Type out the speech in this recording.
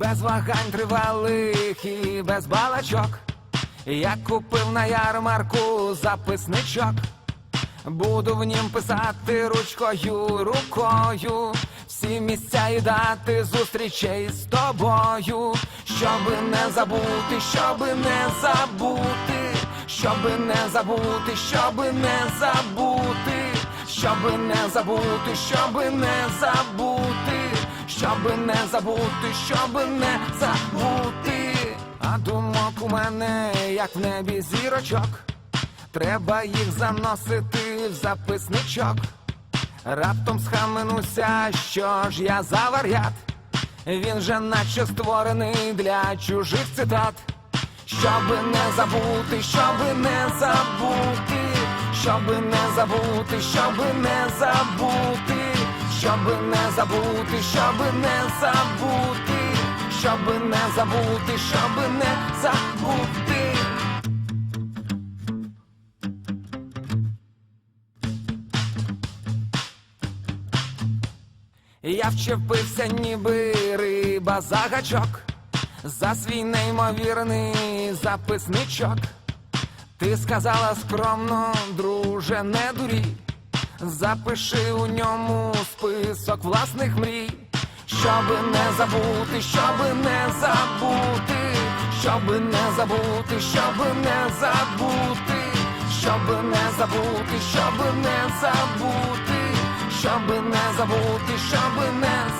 без вагань тривалих і без балачок. Я купив на ярмарку записничок. Буду в нім писати ручкою, рукою. Всі місця і дати зустрічей з тобою, щоби не забути, щоби не забути, щоби не забути, щоби не забути, щоби не забути, щоби не забути, щоби не забути, щоби не забути. А думок у мене, як в небі зірочок. Треба їх заносити в записничок. Раптом схаменуся, що ж я за вар'ят. Він же наче створений для чужих цитат. Щоби не забути, щоби не забути, щоби не забути, щоби не забути, щоби не забути, щоби не забути, щоби не забути, щоби не забути. Я вчепився, ніби риба за гачок, за свій неймовірний записничок. Ти сказала скромно, друже, не дурій, запиши у ньому список власних мрій, щоби не забути, щоби не забути, щоби не забути, щоби не забути, щоби не забути, щоби не забути, щоби не забути, щоби не забути.